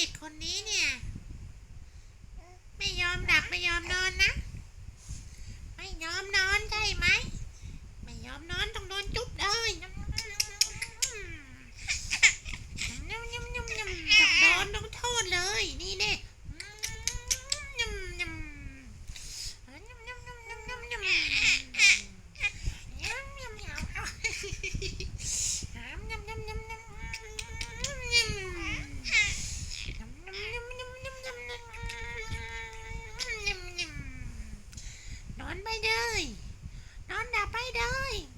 เด็กคนนี้เนี่ย ไม่ยอมหลับไม่ยอมนอนนะ ไม่ยอมนอนใช่ไหม ไม่ยอมนอนต้องโดนจุ๊บ I'm dying.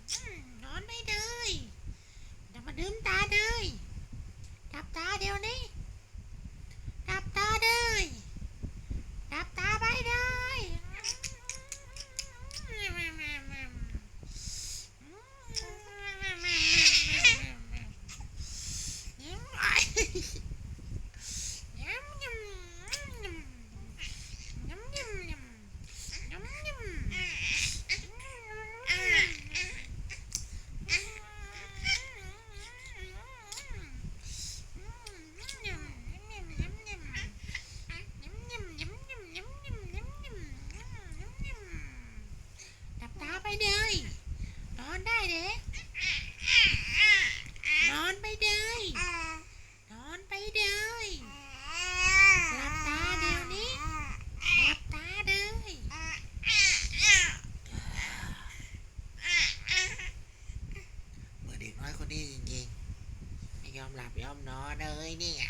น้อยคนนี้จริงๆไม่ยอมหลับยอมนอนเลยเนี่ย